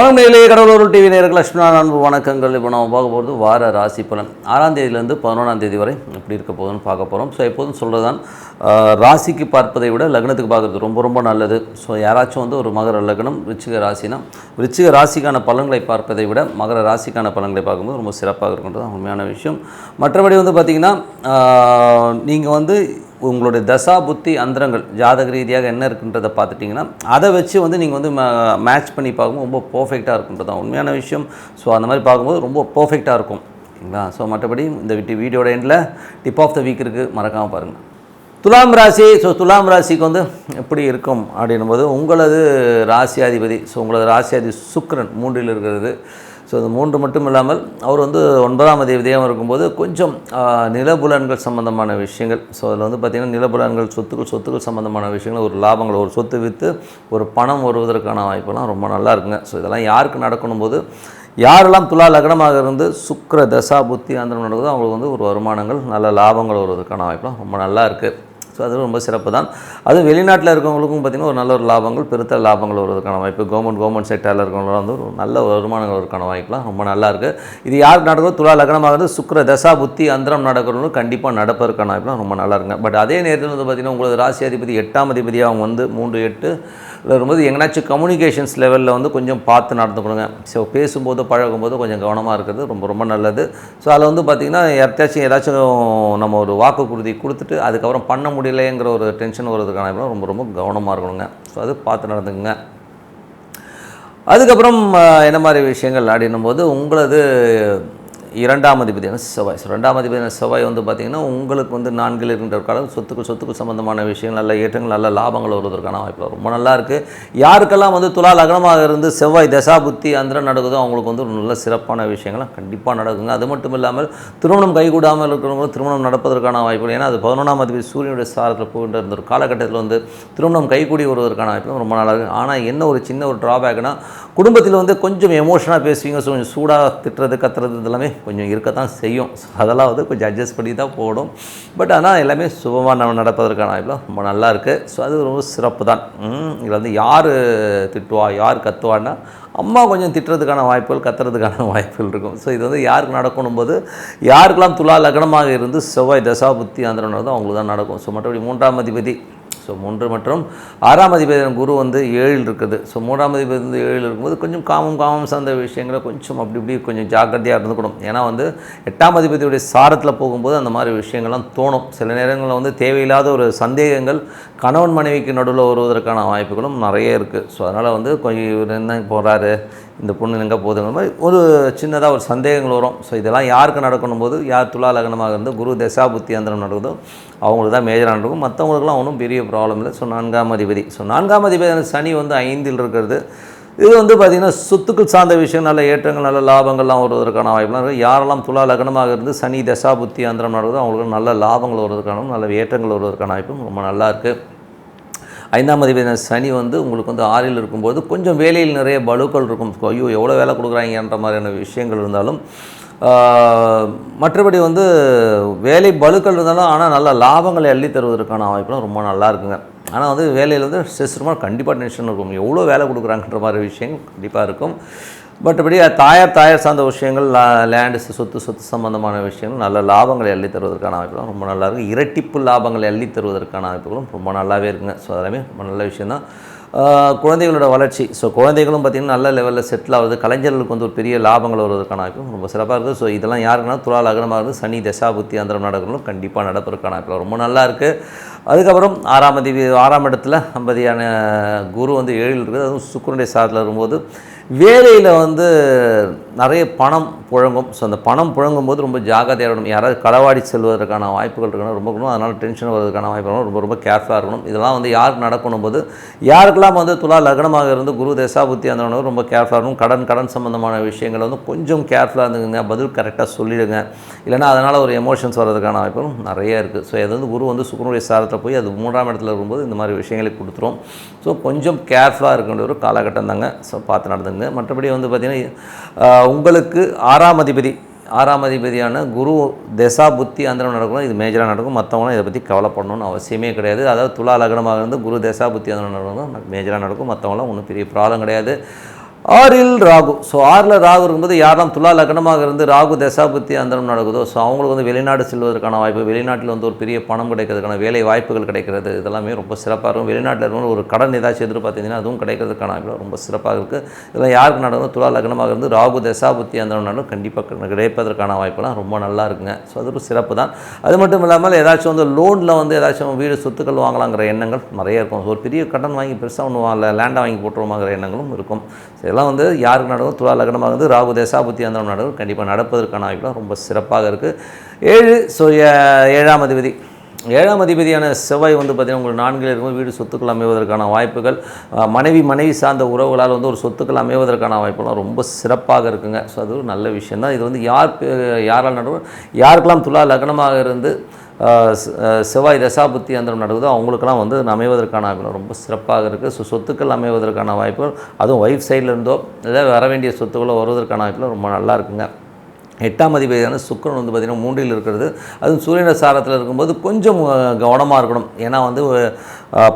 வணக்கம் நேரிலே கடவுளூர் டிவி நேர்கள் லட்சுமணா அன்பு வணக்கங்கள். இப்போ நம்ம பார்க்க போகிறது வார ராசி பலன். ஆறாம் தேதியிலேருந்து பதினொன்றாம் தேதி வரை எப்படி இருக்க போகுதுன்னு பார்க்க போகிறோம் ஸோ எப்போதும் சொல்கிறது தான் ராசிக்கு பார்ப்பதை விட லக்னத்துக்கு பார்க்குறது ரொம்ப ரொம்ப நல்லது. ஸோ யாராச்சும் வந்து ஒரு மகர லக்னம் விருச்சிக ராசினா விருச்சிக ராசிக்கான பலன்களை பார்ப்பதை விட மகர ராசிக்கான பலன்களை பார்க்கும்போது ரொம்ப சிறப்பாக இருக்கின்றது தான் உண்மையான விஷயம். மற்றபடி வந்து பார்த்திங்கன்னா நீங்கள் வந்து உங்களுடைய தசா புத்தி அந்தரங்கள் ஜாதக ரீதியாக என்ன இருக்குன்றதை பார்த்துட்டிங்கன்னா அதை வச்சு வந்து நீங்கள் வந்து மேட்ச் பண்ணி பார்க்கும்போது ரொம்ப பர்ஃபெக்டாக இருக்குன்றது தான் உண்மையான விஷயம். ஸோ அந்த மாதிரி பார்க்கும்போது ரொம்ப பர்ஃபெக்டாக இருக்கும். ஓகேங்களா ஸோ மற்றபடி இந்த விட்டு வீடியோட எண்டில் டிப் ஆஃப் த வீக் இருக்குது மறக்காமல் பாருங்கள் துலாம் ராசி. ஸோ துலாம் ராசிக்கு வந்து எப்படி இருக்கும் அப்படின்னும்போது உங்களது ராசியாதிபதி ஸோ உங்களது ராசியாதி சுக்ரன் மூன்றில் இருக்கிறது. ஸோ இது மூன்று மட்டும் இல்லாமல் அவர் வந்து ஒன்பதாம் அதிபதியாக இருக்கும்போது கொஞ்சம் நிலபுலன்கள் சம்பந்தமான விஷயங்கள். ஸோ அதில் வந்து பார்த்திங்கன்னா நிலபுலன்கள் சொத்துக்கள் சொத்துக்கள் சம்பந்தமான விஷயங்கள் ஒரு லாபங்கள் ஒரு சொத்து விற்று ஒரு பணம் வருவதற்கான வாய்ப்பெல்லாம் ரொம்ப நல்லா இருக்குங்க. ஸோ இதெல்லாம் யாருக்கு நடக்கணும் போது யாரெல்லாம் துலா லக்னமாக இருந்து சுக்கர தசா புத்தி அந்த நடக்குதோ அவங்களுக்கு வந்து ஒரு வருமானங்கள் நல்ல லாபங்கள் வருவதற்கான வாய்ப்பெல்லாம் ரொம்ப நல்லா இருக்குது ஸோ அது ரொம்ப சிறப்பு தான். அதுவும் வெளிநாட்டில் இருக்கவங்களுக்கும் பார்த்திங்கன்னா ஒரு நல்ல ஒரு லாபங்கள் பெருத்த லாபங்கள் வருவதற்கான வாய்ப்பு. கவர்மெண்ட் கவர்மெண்ட் செக்டரில் இருக்கவங்களாம் வந்து ஒரு நல்ல வருமானங்கள் வருவதற்கான வாய்ப்புலாம் ரொம்ப நல்லாயிருக்கு இது யாருக்கு நடக்குதோ துலா லக்னமாகிறது சுக்கர தசா புத்தி அந்தரம் நடக்கிறவங்களும் கண்டிப்பாக நடப்பதற்கான வாய்ப்புலாம் ரொம்ப நல்லா இருக்குங்க. பட் அதே நேரத்தில் வந்து பார்த்திங்கன்னா உங்களது ராசி அதிபதி எட்டாம் அதிபதியாக அவங்க வந்து மூன்று எட்டு வரும்போது எங்கேனாச்சும் கம்யூனிகேஷன்ஸ் லெவலில் வந்து கொஞ்சம் பார்த்து நடந்துக்கணுங்க ஸோ பேசும்போது பழகும்போது கொஞ்சம் கவனமாக இருக்கிறது ரொம்ப ரொம்ப நல்லது. ஸோ அதில் வந்து பார்த்திங்கன்னா யார்த்தாச்சும் ஏதாச்சும் நம்ம ஒரு வாக்குறுதி கொடுத்துட்டு அதுக்கப்புறம் பண்ண முடியலைங்கிற ஒரு டென்ஷன் வர்றதுக்கான ரொம்ப ரொம்ப கவனமாக இருக்கணுங்க. ஸோ அது பார்த்து நடந்துக்குங்க. அதுக்கப்புறம் என்ன மாதிரி விஷயங்கள் அப்படின்னும் போது உங்களது இரண்டாம் அதிபதியான செவ்வாய். ஸோ ரெண்டாம் அதிபதியான செவ்வாய் வந்து பார்த்திங்கன்னா உங்களுக்கு வந்து நான்கில் இருக்கின்ற காலம் சொத்துக்கு சொத்துக்கு சம்பந்தமான விஷயங்கள் நல்ல ஏற்றங்கள் நல்ல லாபங்கள் வருவதற்கான வாய்ப்பு ரொம்ப நல்லா இருக்குது யாருக்கெல்லாம் வந்து துலா லக்னமாக இருந்து செவ்வாய் தசா புத்தி அந்தரம் நடக்குதோ அவங்களுக்கு வந்து ஒரு நல்ல சிறப்பான விஷயங்கள்லாம் கண்டிப்பாக நடக்குங்க. அது மட்டும் இல்லாமல் திருமணம் கைகூடாமல் இருக்கிறவங்களும் திருமணம் நடப்பதற்கான வாய்ப்புகள். ஏன்னா அது பதினொன்றாம் அதிபதி சூரியனுடைய சாரத்தில் போகின்ற இருந்த ஒரு காலகட்டத்தில் வந்து திருமணம் கைகூடி வருவதற்கான வாய்ப்பு ரொம்ப நல்லா இருக்குது ஆனால் என்ன ஒரு சின்ன ஒரு ட்ராபேக்னால் குடும்பத்தில் வந்து கொஞ்சம் எமோஷனாக பேசுவீங்க ஸோ கொஞ்சம் சூடாக திட்டுறது கத்துறது இதெல்லாமே கொஞ்சம் இருக்கத்தான் செய்யும். ஸோ அதெல்லாம் வந்து கொஞ்சம் அட்ஜஸ்ட் பண்ணி தான் போடும் பட் ஆனால் எல்லாமே சுபமாக நம்ம நடப்பதற்கான வாய்ப்பில் ரொம்ப நல்லா இருக்குது ஸோ அது ரொம்ப சிறப்பு தான் இதில் வந்து யார் திட்டுவா யார் கத்துவான்னா அம்மா கொஞ்சம் திட்டுறதுக்கான வாய்ப்புகள் கத்துறதுக்கான வாய்ப்புகள் இருக்கும். ஸோ இது வந்து யாருக்கு நடக்கணும் போது யாருக்கெல்லாம் துலா லக்னமாக இருந்து செவ்வாய் தசா புத்தி அந்த அவங்களுக்கு தான் நடக்கும். ஸோ மற்றபடி மூன்றாம் அதிபதி ஸோ மூன்று மற்றும் ஆறாம் அதிபதியின் குரு வந்து ஏழில் இருக்குது. ஸோ மூன்றாம் அதிபதி வந்து ஏழில் இருக்கும்போது கொஞ்சம் காமம் காமம் சார்ந்த விஷயங்களை கொஞ்சம் அப்படி இப்படி கொஞ்சம் ஜாக்கிரதையாக இருந்துக்கணும். ஏன்னா வந்து எட்டாம் அதிபதியுடைய சாரத்தில் போகும்போது அந்த மாதிரி விஷயங்கள்லாம் தோணும். சில நேரங்களில் வந்து தேவையில்லாத ஒரு சந்தேகங்கள் கணவன் மனைவிக்கு நடுவில் வருவதற்கான வாய்ப்புகளும் நிறைய இருக்குது ஸோ அதனால் வந்து கொஞ்சம் இவர் என்ன போகிறாரு இந்த பொண்ணு எங்கே போகுதுங்கிற மாதிரி ஒரு சின்னதாக ஒரு சந்தேகங்கள் வரும். ஸோ இதெல்லாம் யாருக்கு நடக்கணும் போது யார் துலா லக்னமாக இருந்தோ குரு தசா புத்தி அந்தரம் நடக்குதோ அவங்களுக்கு தான் மேஜராக நடக்கும். மற்றவங்களுக்குலாம் ஒன்றும் பெரிய ப்ராப்ளம் இல்லை. ஸோ நான்காம் அதிபதி. ஸோ நான்காம் அதிபதி சனி வந்து ஐந்தில் இருக்கிறது. இது வந்து பார்த்திங்கன்னா சொத்துக்கள் சார்ந்த விஷயம் நல்ல ஏற்றங்கள் நல்ல லாபங்கள்லாம் வருவதற்கான வாய்ப்புலாம் இருக்குது. யாரெல்லாம் துலா லக்னமாக இருந்து சனி தசா புத்தி அந்தரம் நடக்குதோ அவங்களுக்கு நல்ல லாபங்கள் வருவதற்கான நல்ல ஏற்றங்கள் வருவதற்கான வாய்ப்பும் ரொம்ப நல்லா இருக்குது. ஐந்தாம் அதிபதியான சனி வந்து உங்களுக்கு வந்து ஆறில் இருக்கும்போது கொஞ்சம் வேலையில் நிறைய பலுக்கள் இருக்கும். ஐயோ எவ்வளோ வேலை கொடுக்குறாங்கன்ற மாதிரியான விஷயங்கள் இருந்தாலும் மற்றபடி வந்து வேலை பலுக்கள் இருந்தாலும் ஆனால் நல்ல லாபங்களை அள்ளி தருவதற்கான வாய்ப்புலாம் ரொம்ப நல்லா இருக்குங்க. ஆனால் வந்து வேலையில் வந்து ஸ்ட்ரெஸ் ரொம்ப கண்டிப்பாக டென்ஷன் இருக்கும். எவ்வளோ வேலை கொடுக்குறாங்கன்ற மாதிரி விஷயங்கள் கண்டிப்பாக இருக்கும். மற்றபடி தாயார் தாயார் சார்ந்த விஷயங்கள் லேண்டு சொத்து சொத்து சம்பந்தமான விஷயங்கள் நல்ல லாபங்களை அள்ளி தருவதற்கான வாய்ப்புகளும் ரொம்ப நல்லா இருக்கும் இரட்டிப்பு லாபங்களை அள்ளி தருவதற்கான அமைப்புகளும் ரொம்ப நல்லாவே இருக்குங்க. ஸோ அதெல்லாமே ரொம்ப நல்ல விஷயந்தான் தான் குழந்தைகளோட வளர்ச்சி. ஸோ குழந்தைகளும் பார்த்திங்கன்னா நல்ல லெவலில் செட்டில் ஆகுது. கலைஞர்களுக்கு வந்து ஒரு பெரிய லாபங்கள் வருவதற்கான வாய்ப்பும் ரொம்ப சிறப்பாக இருக்குது. ஸோ இதெல்லாம் யாருக்குன்னா துலா லக்னமாக இருக்குது சனி தசாபுத்தி அந்தரம் நடக்கணும் கண்டிப்பாக நடப்பதற்கான வாய்ப்பு ரொம்ப நல்லா இருக்குது அதுக்கப்புறம் ஆறாம் தேதி ஆறாம் இடத்துல ஐம்பதியான குரு வந்து ஏழில் இருக்குது அதுவும் சுக்கரனுடைய சாதத்தில் வரும்போது வேலையில் வந்து நிறைய பணம் புழங்கும். ஸோ அந்த பணம் புழங்கும் போது ரொம்ப ஜாகிரதையாக இருக்கணும். யாராவது களவாடி செல்வதற்கான வாய்ப்புகள் இருக்கணும் ரொம்ப இருக்கணும் அதனால் டென்ஷன் வருவதற்கான வாய்ப்பு இருக்கணும். ரொம்ப ரொம்ப கேர்ஃபுல்லாக இருக்கணும். இதெல்லாம் வந்து யாருக்கு நடக்கணும் போது யாருக்கெல்லாம் வந்து துலா லக்னமாக இருந்து குரு தேசாபுத்தி அந்த ரொம்ப கேர்ஃபுல்லாக இருக்கணும். கடன் கடன் சம்பந்தமான விஷயங்கள் வந்து கொஞ்சம் கேர்ஃபுல்லாக இருந்துங்க பதில் கரெக்டாக சொல்லிடுங்க. இல்லைன்னா அதனால் ஒரு எமோஷன்ஸ் வர்றதுக்கான வாய்ப்புகளும் நிறைய இருக்குது ஸோ இது வந்து குரு வந்து சுக்கரனுடைய சாரத்தில் போய் அது மூன்றாம் இடத்துல இருக்கும்போது இந்த மாதிரி விஷயங்களை கொடுத்துரும். ஸோ கொஞ்சம் கேர்ஃபுல்லாக இருக்கின்ற ஒரு காலகட்டம் தாங்க. ஸோ பார்த்து நடந்துங்க மற்றபடி வந்து பார்த்திங்கன்னா உங்களுக்கு ஆறாம் அதிபதி ஆறாம் அதிபதியான குரு தசா புத்தி அந்தரம் நடக்கணும். இது மேஜராக நடக்கும். மற்றவங்களும் இதை பற்றி கவலைப்படணும்னு அவசியமே கிடையாது. அதாவது துலா லக்னமாக இருந்து குரு தசா புத்தி அந்தரம் நடக்கும் மேஜராக நடக்கும். மற்றவங்களாம் ஒன்றும் பெரிய ப்ராப்ளம் கிடையாது. ஆறில் ராகு. ஸோ ஆறில் ராகு இருக்கும்போது யாரெல்லாம் துலா லக்னமாக இருந்து ராகு தசாபுத்தி அந்தரம் நடக்குதோ ஸோ அவங்களுக்கு வந்து வெளிநாடு செல்வதற்கான வாய்ப்பு வெளிநாட்டில் வந்து ஒரு பெரிய பணம் கிடைக்கிறதுக்கான வேலை வாய்ப்புகள் கிடைக்கிறது. இதெல்லாமே ரொம்ப சிறப்பாக இருக்கும். வெளிநாட்டில் இருக்கவங்க ஒரு கடன் ஏதாச்சும் எதிர்பார்த்தீங்கன்னா அதுவும் கிடைக்கிறதுக்கான வாய்ப்பு ரொம்ப சிறப்பாக இருக்குது இதெல்லாம் யாருக்கு நடக்கும் துலா லக்னமாக இருந்து ராகு தசாபுத்தி அந்தரம் நடக்கும் கண்டிப்பாக கிடைப்பதற்கான வாய்ப்புலாம் ரொம்ப நல்லா இருக்குங்க. ஸோ அது ஒரு சிறப்பு தான். அது மட்டும் இல்லாமல் ஏதாச்சும் வந்து லோனில் வந்து ஏதாச்சும் வீடு சொத்துக்கள் வாங்கலாங்கிற எண்ணங்கள் நிறைய இருக்கும். ஒரு பெரிய கடன் வாங்கி பெருசாக ஒன்று வாங்கல லேண்டை வாங்கி போட்டுருவாங்கிற எண்ணங்களும் இருக்கும். சரி இதெல்லாம் வந்து யாருக்கு நடக்கும்? துலா லக்னமாக இருந்து ராகு தேசாபுத்தி அந்த நடக்கும். கண்டிப்பாக நடப்பதற்கான வாய்ப்புலாம் ரொம்ப சிறப்பாக இருக்குது ஏழு ஸோ ஏழாம் அதிபதி. ஏழாம் அதிபதியான செவ்வாய் வந்து பார்த்திங்கன்னா உங்களுக்கு நான்கில் இருக்கும். வீடு சொத்துக்கள் அமைவதற்கான வாய்ப்புகள். மனைவி மனைவி சார்ந்த உறவுகளால் வந்து ஒரு சொத்துக்கள் அமைவதற்கான வாய்ப்புலாம் ரொம்ப சிறப்பாக இருக்குங்க. ஸோ அது ஒரு நல்ல விஷயம் தான் இது வந்து யார் யாரால் நடுவோம் யாருக்கெல்லாம் துலா லக்னமாக இருந்து செவ்வாய் தசாபுத்தி அந்தரம் நடக்குதோ அவங்களுக்கெல்லாம் வந்து அமைவதற்கான வாய்ப்புகள் ரொம்ப சிறப்பாக இருக்குது ஸோ சொத்துக்கள் அமைவதற்கான வாய்ப்புகள் அதுவும் ஒய்ஃப் சைட்லேருந்தோ இருந்தோ ஏதாவது வர வேண்டிய சொத்துக்களோ வருவதற்கான வாய்ப்புகள் ரொம்ப நல்லா இருக்குங்க. எட்டாம் அதிபதியான சுக்கரன் வந்து பார்த்திங்கன்னா மூன்றில் இருக்கிறது. அதுவும் சூரியன சாரத்தில் இருக்கும்போது கொஞ்சம் கவனமாக இருக்கணும். ஏன்னா வந்து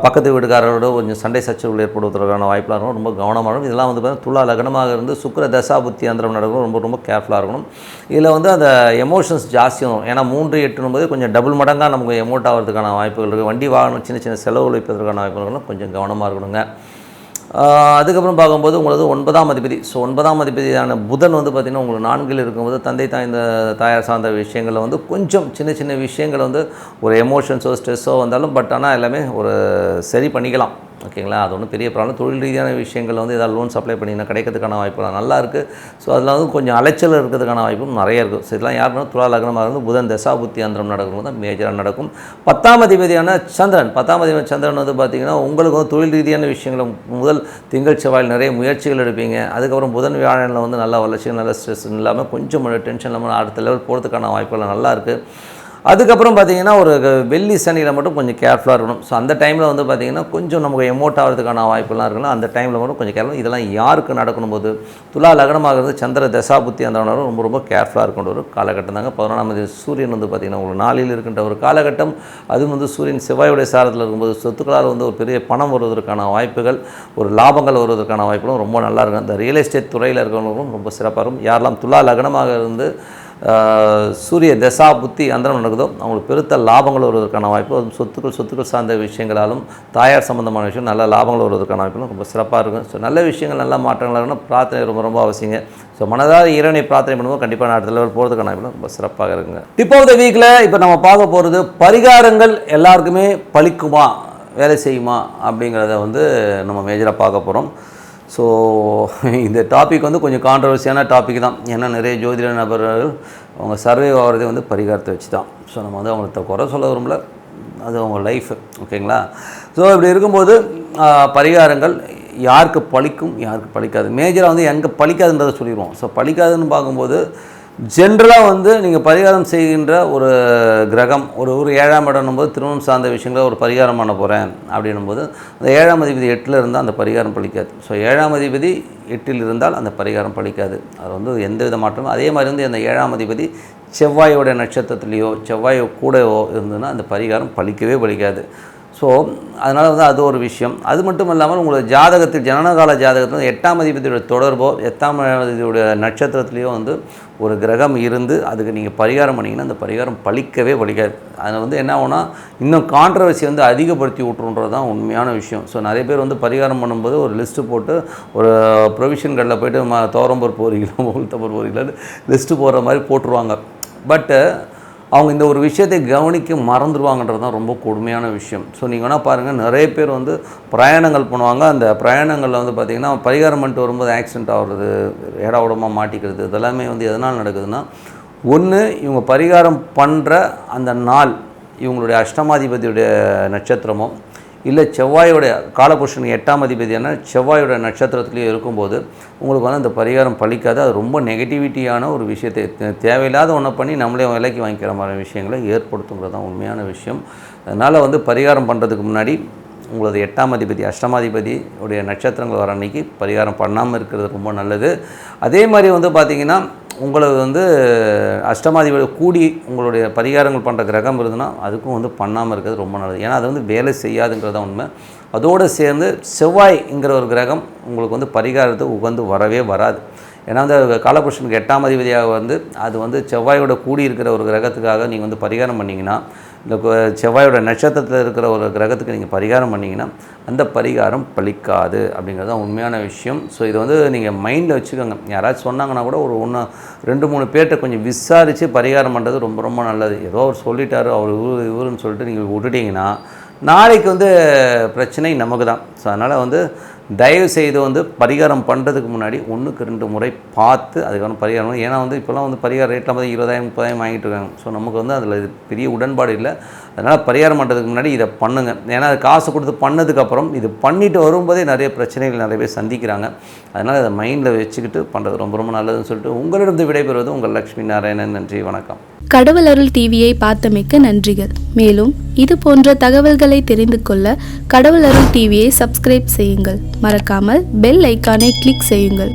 பக்கத்து வீட்டுக்காரரோட கொஞ்சம் சண்டை சச்சரவுகள் ஏற்படுவதற்கான வாய்ப்பெலாம் இருக்கும். ரொம்ப கவனமாக இருக்கும் இதெல்லாம் வந்து பார்த்திங்கன்னா துளா லக்னமாக இருந்து சுக்கர தசாபுத்தி அந்தரம் நடக்கும் ரொம்ப ரொம்ப கேர்ஃபுல்லாக இருக்கணும். இதில் வந்து அந்த எமோஷன்ஸ் ஜாஸ்தி வரும். ஏன்னா மூன்று எட்டுனும் போது கொஞ்சம் டபுள் மடங்காக நமக்கு எமோட் ஆகிறதுக்கான வாய்ப்புகள் இருக்குது வண்டி வாகனம் சின்ன சின்ன செலவு வைப்பதற்கான வாய்ப்புகள் கொஞ்சம் கவனமாக இருக்கணுங்க. அதுக்கப்புறம் பார்க்கும்போது உங்களது ஒன்பதாம் அதிபதி. ஸோ ஒன்பதாம் அதிபதியான புதன் வந்து பார்த்திங்கன்னா உங்களுக்கு நான்கில் இருக்கும்போது தந்தை தாய்ந்த தாயார் சார்ந்த விஷயங்களில் வந்து கொஞ்சம் சின்ன சின்ன விஷயங்கள் வந்து ஒரு எமோஷன்ஸோ ஸ்ட்ரெஸ்ஸோ வந்தாலும் பட் ஆனால் எல்லாமே ஒரு சரி பண்ணிக்கலாம். ஓகேங்களா? அது ஒன்றும் பெரிய ப்ராப்ளம் தொழில் ரீதியான விஷயங்கள் வந்து ஏதாவது லோன் சப்ளை பண்ணிங்கன்னா கிடைக்கிறதுக்கான வாய்ப்புலாம் நல்லா இருக்குது ஸோ அதில் வந்து கொஞ்சம் அலைச்சல் இருக்கிறதுக்கான வாய்ப்பும் நிறைய இருக்கும் ஸோ இதெல்லாம் யாருன்னா துலா லக்னமாக இருந்து புதன் தசா புத்தி அந்தரம் நடக்கும்போது தான் மேஜராக நடக்கும். பத்தாம் அதிபதியான சந்திரன். பத்தாம் அதிபதி சந்திரன் வந்து பார்த்திங்கன்னா உங்களுக்கு வந்து தொழில் ரீதியான விஷயங்களை முதல் திங்கள் செவ்வாயில் நிறைய முயற்சிகள் எடுப்பீங்க. அதுக்கப்புறம் புதன் வியாழனில் வந்து நல்ல வளர்ச்சி நல்ல ஸ்ட்ரெஸ் இல்லாமல் கொஞ்சம் டென்ஷன் இல்லாமல் அடுத்த லெவல் போகிறதுக்கான வாய்ப்புகள் நல்லா இருக்குது அதுக்கப்புறம் பார்த்தீங்கன்னா ஒரு வெள்ளி சனியில் மட்டும் கொஞ்சம் கேர்ஃபுல்லாக இருக்கணும். ஸோ அந்த டைமில் வந்து பார்த்தீங்கன்னா கொஞ்சம் நமக்கு எமோட் ஆகிறதுக்கான வாய்ப்புலாம் இருக்கணும் அந்த டைமில் மட்டும் கொஞ்சம் கேர்ஃபுல் இதெல்லாம் யாருக்கு நடக்கணும் போது? துலா லக்னமாகிறது சந்திர தசாபுத்தி அந்த ரொம்ப ரொம்ப கேர்ஃபுல்லாக இருக்கின்ற ஒரு காலகட்டம் தாங்க. பதினொன்றாம் தேதி சூரியன் வந்து பார்த்திங்கன்னா உங்களுக்கு நாளில் இருக்கின்ற ஒரு காலகட்டம். அதுவும் வந்து சூரியன் செவ்வாயுடைய சாரத்தில் இருக்கும்போது சொத்துக்களால் வந்து ஒரு பெரிய பணம் வருவதற்கான வாய்ப்புகள் ஒரு லாபங்கள் வருவதற்கான வாய்ப்புகளும் ரொம்ப நல்லா இருக்கும். அந்த ரியல் எஸ்டேட் துறையில் இருக்கிறவங்களுக்கும் ரொம்ப சிறப்பாக இருக்கும். யாரெல்லாம் துலா லக்னமாக இருந்து சூரிய தசா புத்தி அந்தரம் நடக்குதோ அவங்களுக்கு பெருத்த லாபங்கள் வருவதற்கான வாய்ப்பு. அதுவும் சொத்துக்கள் சொத்துக்கள் சார்ந்த விஷயங்களாலும் தாயார் சம்பந்தமான விஷயம் நல்ல லாபங்கள் வருவதற்கான வாய்ப்புகளும் ரொம்ப சிறப்பாக இருக்கும். ஸோ நல்ல விஷயங்கள் நல்ல மாற்றங்கள் இருக்கணும் பிரார்த்தனை ரொம்ப ரொம்ப அவசியங்க. ஸோ மனதார இறைவனை பிரார்த்தனை பண்ணும்போது கண்டிப்பாக நான் அடுத்த லெவல் போகிறதுக்கான வாய்ப்புகளும் ரொம்ப சிறப்பாக இருக்குங்க. டிப் ஆஃப் த வீக்கில் இப்போ நம்ம பார்க்க போகிறது பரிகாரங்கள் எல்லாருக்குமே பழிக்குமா வேலை செய்யுமா அப்படிங்கிறத வந்து நம்ம மேஜராக பார்க்க போகிறோம் ஸோ இந்த டாபிக் வந்து கொஞ்சம் கான்ட்ரவர்சியான டாபிக் தான். ஏன்னா நிறைய ஜோதிட நபர்கள் அவங்க சர்வே ஆகிறதே வந்து பரிகாரத்தை வச்சு தான் ஸோ நம்ம வந்து அவங்கள்ட்ட குறை சொல்ல விரும்பல. அது அவங்க லைஃப் ஓகேங்களா ஸோ இப்படி இருக்கும்போது பரிகாரங்கள் யாருக்கு பழிக்கும் யாருக்கு பழிக்காது. மேஜராக வந்து எங்கே பழிக்காதுன்றதை சொல்லிடுவோம். ஸோ பழிக்காதுன்னு பார்க்கும்போது ஜென்ரலாக வந்து நீங்கள் பரிகாரம் செய்கின்ற ஒரு கிரகம் ஒரு ஒரு ஏழாம் இடம்னும் போது திருமணம் சார்ந்த விஷயங்களை ஒரு பரிகாரம் பண்ண போகிறேன் அப்படின்னும் போது அந்த ஏழாம் அதிபதி எட்டில் இருந்தால் அந்த பரிகாரம் பலிக்காது ஸோ ஏழாம் அதிபதி எட்டில் இருந்தால் அந்த பரிகாரம் பலிக்காது அது வந்து எந்த வித மாற்றமும் அதே மாதிரி வந்து அந்த ஏழாம் அதிபதி செவ்வாயோட நட்சத்திரத்துலேயோ செவ்வாயோ கூடவோ இருந்ததுன்னா அந்த பரிகாரம் பலிக்கவே பலிக்காது ஸோ அதனால் வந்து அது ஒரு விஷயம். அது மட்டும் இல்லாமல் உங்களோட ஜாதகத்தில் ஜனனகால ஜாதகத்தில் வந்து எட்டாம் அதிபதியோட தொடர்போ எட்டாம் அதிபதியோட நட்சத்திரத்துலேயோ வந்து ஒரு கிரகம் இருந்து அதுக்கு நீங்கள் பரிகாரம் பண்ணிங்கன்னா அந்த பரிகாரம் பழிக்கவே பழிக்காது. அதில் வந்து என்ன ஆகும்னா இன்னும் கான்ட்ரவர்சி வந்து அதிகப்படுத்தி விட்ருன்றது தான் உண்மையான விஷயம். ஸோ நிறைய பேர் வந்து பரிகாரம் பண்ணும்போது ஒரு லிஸ்ட்டு போட்டு ஒரு ப்ரொவிஷன் கடையில் போயிட்டு ம தோரம்பூர் போகிறீங்களோ கிலோ உளுத்தம்பருப்பு லிஸ்ட்டு போடுற மாதிரி போட்டுருவாங்க. பட்டு அவங்க இந்த ஒரு விஷயத்தை கவனிக்க மறந்துடுவாங்கன்றது தான் ரொம்ப கொடுமையான விஷயம். ஸோ நீங்கள் வேணால் பாருங்கள் நிறைய பேர் வந்து பிரயாணங்கள் பண்ணுவாங்க. அந்த பிரயாணங்களில் வந்து பார்த்திங்கன்னா பரிகாரம் பண்ணிட்டு வரும்போது ஆக்சிடென்ட் ஆகிறது ஏடா உடம்பாக மாட்டிக்கிறது இதெல்லாமே வந்து எதனால் நடக்குதுன்னா ஒன்று இவங்க பரிகாரம் பண்ணுற அந்த நாள் இவங்களுடைய அஷ்டமாதிபதியுடைய நட்சத்திரமோ இல்லை செவ்வாயோட காலபுருஷன் எட்டாம் அதிபதியான செவ்வாயோட நட்சத்திரத்துலேயே இருக்கும்போது உங்களுக்கு வந்து அந்த பரிகாரம் பழிக்காது. அது ரொம்ப நெகட்டிவிட்டியான ஒரு விஷயத்தை தேவையில்லாத ஒன்றை பண்ணி நம்மளே விலைக்கு வாங்கிக்கிற மாதிரி விஷயங்களை ஏற்படுத்துங்கிறது தான் உண்மையான விஷயம். அதனால் வந்து பரிகாரம் பண்ணுறதுக்கு முன்னாடி உங்களது எட்டாம் அதிபதி அஷ்டமாதிபதி உடைய நட்சத்திரங்கள் வர அன்னைக்கு பரிகாரம் பண்ணாமல் இருக்கிறது ரொம்ப நல்லது. அதே மாதிரி வந்து பார்த்திங்கன்னா உங்களது வந்து அஷ்டமாதிபதி கூடி உங்களுடைய பரிகாரங்கள் பண்ணுற கிரகம் இருந்ததுன்னா அதுக்கும் வந்து பண்ணாமல் இருக்கிறது ரொம்ப நல்லது. ஏன்னா அது வந்து வேலை செய்யாதுங்கிறது தான் உண்மை. அதோடு சேர்ந்து செவ்வாய்ங்கிற ஒரு கிரகம் உங்களுக்கு வந்து பரிகாரத்துக்கு உகந்து வரவே வராது. ஏன்னா அந்த காலபுருஷனுக்கு எட்டாம் அதிபதியாக வந்து அது வந்து செவ்வாயோட கூடி இருக்கிற ஒரு கிரகத்துக்காக நீங்கள் வந்து பரிகாரம் பண்ணிங்கன்னா இந்த செவ்வாயோட நட்சத்திரத்தில் இருக்கிற ஒரு கிரகத்துக்கு நீங்கள் பரிகாரம் பண்ணிங்கன்னா அந்த பரிகாரம் பலிக்காது அப்படிங்கிறது தான் உண்மையான விஷயம். ஸோ இதை வந்து நீங்கள் மைண்டில் வச்சுக்கோங்க. யாராச்சும் சொன்னாங்கன்னா கூட ஒரு ஒன்று ரெண்டு மூணு பேர்கிட்ட கொஞ்சம் விசாரித்து பரிகாரம் பண்ணுறது ரொம்ப ரொம்ப நல்லது. ஏதோ அவர் சொல்லிட்டாரு அவர் இவரு இவருன்னு சொல்லிட்டு நீங்கள் விட்டுட்டிங்கன்னா நாளைக்கு வந்து பிரச்சனை நமக்கு தான் ஸோ அதனால் வந்து தயவு செய்து வந்து பரிகாரம் பண்ணுறதுக்கு முன்னாடி ஒன்றுக்கு ரெண்டு முறை பார்த்து அதுக்கான பரிகாரம் ஏன்னா வந்து இப்போலாம் வந்து பரிகார ரேட்டில் வந்து இருபதாயிரம் முப்பதாயிரம் வாங்கிட்டு இருக்காங்க. ஸோ நமக்கு வந்து அதில் பெரிய உடன்பாடு இல்லை. அதனால் பரிகாரம் பண்ணுறதுக்கு முன்னாடி இதை பண்ணுங்கள் ஏன்னா அது காசு கொடுத்து பண்ணதுக்கப்புறம் இது பண்ணிட்டு வரும்போதே நிறைய பிரச்சனைகள் நிறைய பேர் சந்திக்கிறாங்க. அதனால் அதை மைண்டில் வச்சுக்கிட்டு பண்ணுறது ரொம்ப ரொம்ப நல்லதுன்னு சொல்லிட்டு உங்களிடம் விடைபெறுவது உங்கள் லக்ஷ்மி நாராயணன். நன்றி வணக்கம். கடவுள் அருள் டிவியை பார்த்தமைக்க நன்றிகள். மேலும் இது போன்ற தகவல்களை தெரிந்து கொள்ள கடவுள் அருள் டிவியை சப்ஸ்கிரைப் செய்யுங்கள். மறக்காமல் பெல் ஐக்கானை கிளிக் செய்யுங்கள்.